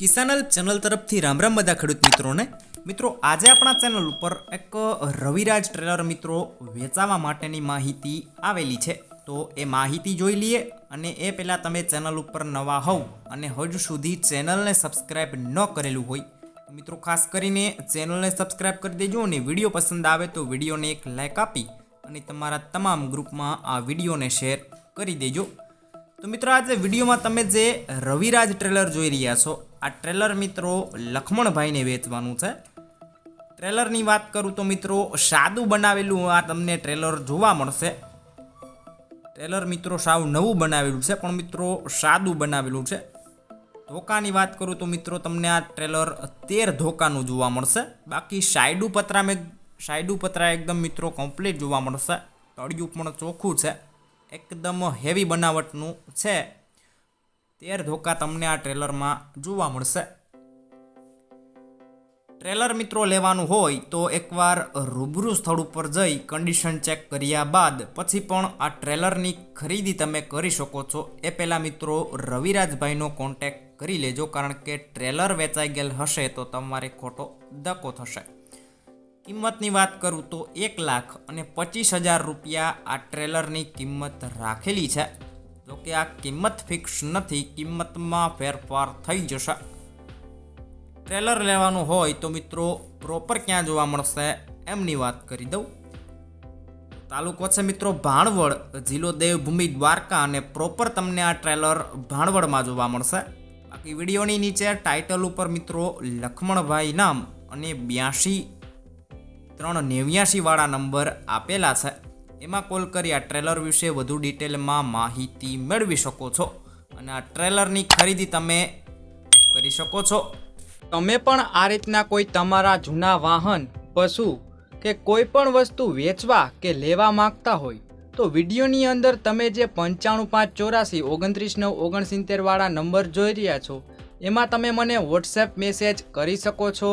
કિસાનલ channel તરફથી રામ રામ બધા ખેડૂત મિત્રોને. મિત્રો, આજે આપણા ચેનલ ઉપર એક રવિરાજ ટ્રેલર મિત્રો વેચાવા માટેની માહિતી આવેલી છે. તો એ માહિતી જોઈ લઈએ અને એ પહેલાં તમે ચેનલ ઉપર નવા હોવ અને હજુ સુધી ચેનલને સબસ્ક્રાઈબ ન કરેલું હોય મિત્રો, ખાસ કરીને ચેનલને સબસ્ક્રાઈબ કરી દેજો અને વીડિયો પસંદ આવે તો વિડીયોને એક લાઇક આપી અને તમારા તમામ ગ્રુપમાં આ વિડીયોને શેર કરી દેજો. તો મિત્રો આજે વિડીયોમાં તમે જે રવિરાજ ટ્રેલર જોઈ રહ્યા છો, આ ટ્રેલર મિત્રો લખમણભાઈને વેચવાનું છે. ટ્રેલરની વાત કરું તો મિત્રો સાદું બનાવેલું આ તમને ટ્રેલર જોવા મળશે. ટ્રેલર મિત્રો સાવ નવું બનાવેલું છે, પણ મિત્રો સાદું બનાવેલું છે. ધોકાની વાત કરું તો મિત્રો તમને આ ટ્રેલર તેર ધોકાનું જોવા મળશે. બાકી સાઈડું પતરા મેં સાઈડું પતરા એકદમ મિત્રો કમ્પ્લીટ જોવા મળશે. તળિયું પણ ચોખ્ખું છે. એકદમ હેવી બનાવટનું છે. તેર ધોકા તમને આ ટ્રેલરમાં જોવા મળશે. ટ્રેલર મિત્રો લેવાનું હોય તો એકવાર રૂબરૂ સ્થળ ઉપર જઈ કન્ડિશન ચેક કર્યા બાદ પછી પણ આ ટ્રેલરની ખરીદી તમે કરી શકો છો. એ પહેલાં મિત્રો રવિરાજભાઈનો કોન્ટેક કરી લેજો કારણ કે ટ્રેલર વેચાઈ ગયેલ હશે તો તમારે ખોટો ધક્કો થશે. કિંમતની વાત કરું તો એક લાખ અને પચીસ હજાર રૂપિયા આ ટ્રેલરની કિંમત રાખેલી છે. જોકે આ કિંમત ફિક્સ નથી, કિંમતમાં ફેરફાર થઈ જશે. ટ્રેલર લેવાનું હોય તો મિત્રો પ્રોપર ક્યાં જોવા મળશે એમની વાત કરી દઉં. તાલુકો છે મિત્રો ભાણવડ, જિલ્લો દેવભૂમિ દ્વારકા અને પ્રોપર તમને આ ટ્રેલર ભાણવડમાં જોવા મળશે. બાકી વિડીયોની નીચે ટાઇટલ ઉપર મિત્રો લખમણભાઈ નામ અને બ્યાસી ત્રણ નેવ્યાસીવાળા નંબર આપેલા છે. એમાં કોલ કરી આ ટ્રેલર વિશે વધુ ડિટેલમાં માહિતી મેળવી શકો છો અને આ ટ્રેલરની ખરીદી તમે કરી શકો છો. તમે પણ આ રીતના કોઈ તમારા જૂના વાહન, પશુ કે કોઈ પણ વસ્તુ વેચવા કે લેવા માંગતા હોય, તો વિડીયોની અંદર તમે જે પંચાણું પાંચ ચોરાસી ઓગણત્રીસ નવ ઓગણસિત્તેરવાળા નંબર જોઈ રહ્યા છો, એમાં તમે મને વોટ્સએપ મેસેજ કરી શકો છો.